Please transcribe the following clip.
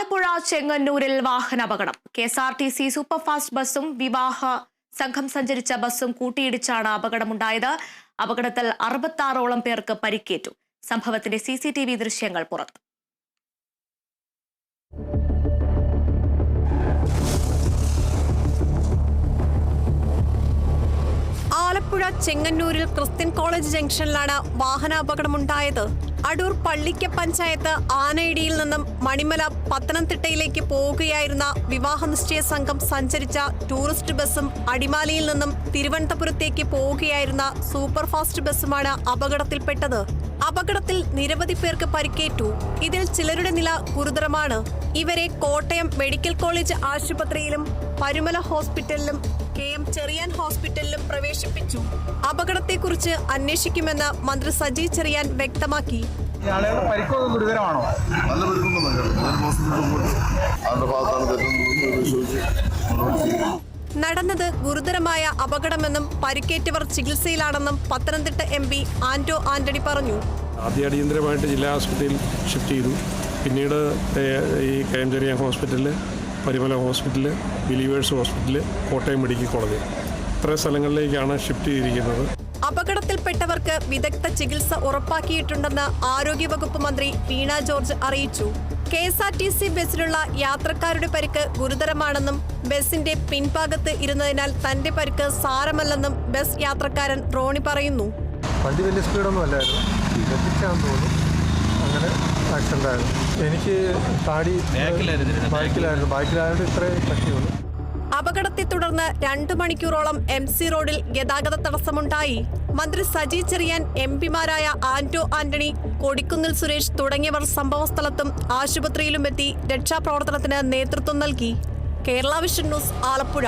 ആലപ്പുഴ ചെങ്ങന്നൂരിൽ വാഹനാപകടം. K S R T C superfast ബസ്സും വിവാഹ സംഘം സഞ്ചരിച്ച ബസ്സും കൂട്ടിയിടിച്ചാണ് അപകടമുണ്ടായത്. അപകടത്തിൽ അറുപത്താറോളം പേർക്ക് പരിക്കേറ്റു. സംഭവത്തിന്റെ സി സി ടി വി ദൃശ്യങ്ങൾ പുറത്ത്. ആലപ്പുഴ ചെങ്ങന്നൂരിൽ ക്രിസ്ത്യൻ കോളേജ് ജംഗ്ഷനിലാണ് വാഹനാപകടമുണ്ടായത്. അടൂർ പള്ളിക്ക പഞ്ചായത്ത് ആനയിടിയിൽ നിന്നും മണിമല പത്തനംതിട്ടയിലേക്ക് പോവുകയായിരുന്ന വിവാഹ നിശ്ചയ സംഘം സഞ്ചരിച്ച ടൂറിസ്റ്റ് ബസ്സും അടിമാലിയിൽ നിന്നും തിരുവനന്തപുരത്തേക്ക് പോവുകയായിരുന്ന സൂപ്പർഫാസ്റ്റ് ബസ്സുമാണ് അപകടത്തിൽപ്പെട്ടത്. അപകടത്തിൽ നിരവധി പേർക്ക് പരിക്കേറ്റു. ഇതിൽ ചിലരുടെ നില ഗുരുതരമാണ്. ഇവരെ കോട്ടയം മെഡിക്കൽ കോളേജ് ആശുപത്രിയിലും പരുമല ഹോസ്പിറ്റലിലും കെ എം ചെറിയാൻ ഹോസ്പിറ്റലിലും പ്രവേശിപ്പിച്ചു. അപകടത്തെക്കുറിച്ച് അന്വേഷിക്കുമെന്ന് മന്ത്രി സജി ചെറിയാൻ വ്യക്തമാക്കി. പരിക്കൊക്കെ ഗുരുതരമാണോ? നല്ല ഭാഗത്താണ് പരിശോധിച്ച് നടന്നത് ഗുരുതരമായ അപകടമെന്നും പരിക്കേറ്റവർ ചികിത്സയിലാണെന്നും പത്തനംതിട്ട എം പി ആന്റോ ആന്റണി പറഞ്ഞു. ആദ്യ അടിയന്തരമായിട്ട് ജില്ലാ ആശുപത്രിയിൽ ഷിഫ്റ്റ് ചെയ്തു. പിന്നീട് ഈ കെ എം ചെറിയ ഹോസ്പിറ്റലിൽ Parumala hospital believers hospital Kottayam medical college ഇത്ര സ്ഥലങ്ങളിലേക്കാണ് ഷിഫ്റ്റ് ചെയ്തിരിക്കുന്നത്. അപകടത്തിൽപ്പെട്ടവർക്ക് വിദഗ്ധ ചികിത്സ ഉറപ്പാക്കിയിട്ടുണ്ടെന്ന് ആരോഗ്യവകുപ്പ് മന്ത്രി വീണ ജോർജ് അറിയിച്ചു. K S R T C ബസ്സിലുള്ള യാത്രക്കാരുടെ പരിക്ക് ഗുരുതരമാണെന്നും ബസിന്റെ പിൻഭാഗത്ത് ഇരുന്നതിനാൽ തന്റെ പരിക്ക് സാരമല്ലെന്നും ബസ് യാത്രക്കാരൻ റോണി പറയുന്നു. വണ്ടി വലിയ സ്പീഡൊന്നും അല്ലായിരുന്നു. തോന്നുന്നു. അങ്ങനെ ആക്സിഡന്റ് ആയിരുന്നു എനിക്ക് താടി ബൈക്കിലായിരുന്നു ബൈക്കിലായതുകൊണ്ട് ഇത്രയും പറ്റിയുള്ളൂ. അപകടത്തെ തുടർന്ന് രണ്ടു മണിക്കൂറോളം എം സി റോഡിൽ ഗതാഗത തടസ്സമുണ്ടായി. മന്ത്രി സജി ചെറിയാൻ എം പിമാരായ ആന്റോ ആന്റണി കൊടിക്കുന്നിൽ സുരേഷ് തുടങ്ങിയവർ സംഭവസ്ഥലത്തും ആശുപത്രിയിലും എത്തി രക്ഷാപ്രവർത്തനത്തിന് നേതൃത്വം നൽകി. Kerala vision news Alappuzha.